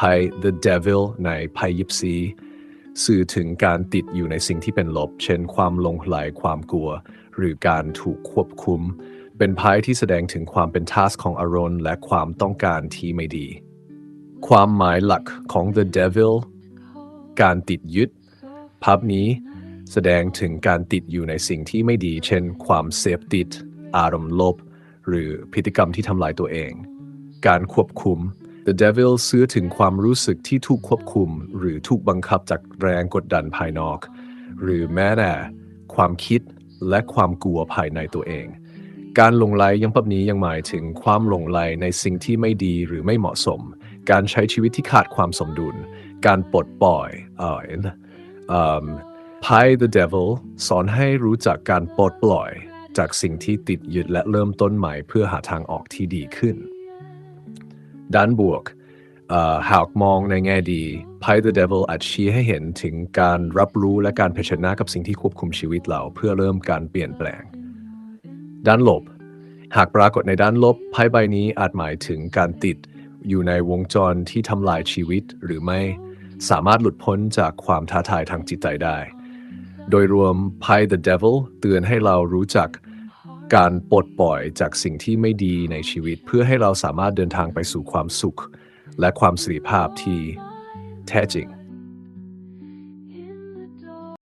ไพ่ The Devil ในไพ่ยิปซีสื่อถึงการติดอยู่ในสิ่งที่เป็นลบ เช่นความลงไหลความกลัว หรือการถูกควบคุม เป็นไพ่ที่แสดงถึงความเป็นทาสของอารมณ์และความต้องการที่ไม่ดี ความหมายหลักของ The Devil การติดยึดภาพนี้แสดงถึงการติดอยู่ในสิ่งที่ไม่ดี เช่น ความเสพติด อารมณ์ลบ หรือพฤติกรรมที่ทำลายตัวเอง การควบคุม The Devil ซื้อถึงความรู้สึกที่ถูกควบคุม หรือถูกบังคับจากแรงกดดันภายนอก หรือแม้แต่ความคิดและความกลัวภายในตัวเอง การหลงไหลยังแบบนี้ยังหมายถึงความหลงไหลในสิ่งที่ไม่ดีหรือไม่เหมาะสม การใช้ชีวิตที่ขาดความสมดุล การปลดปล่อยเอ่อเอ่อไพ่ The Devil สอนให้รู้จักการปลดปล่อย จากสิ่งที่ติดยึดและเริ่มต้นใหม่เพื่อหาทางออกที่ดีขึ้น ด้านบวกหากมองในแง่ดีไพ่ The Devil อาจชี้ให้เห็นถึงการรับรู้และการเผชิญหน้ากับสิ่งที่ควบคุมชีวิตเราเพื่อเริ่มการเปลี่ยนแปลง ด้านลบ หากปรากฏในด้านลบไพ่ใบนี้อาจหมายถึงการติดอยู่ในวงจรที่ทำลายชีวิตหรือไม่สามารถหลุดพ้นจากความท้าทายทางจิตใจได้ โดยรวมไพ่ The Devil เตือนให้เรารู้จัก การปลดปล่อยจากสิ่งที่ไม่ดีในชีวิต เพื่อให้เราสามารถเดินทางไปสู่ความสุข และความสิริภาพที่แท้จริง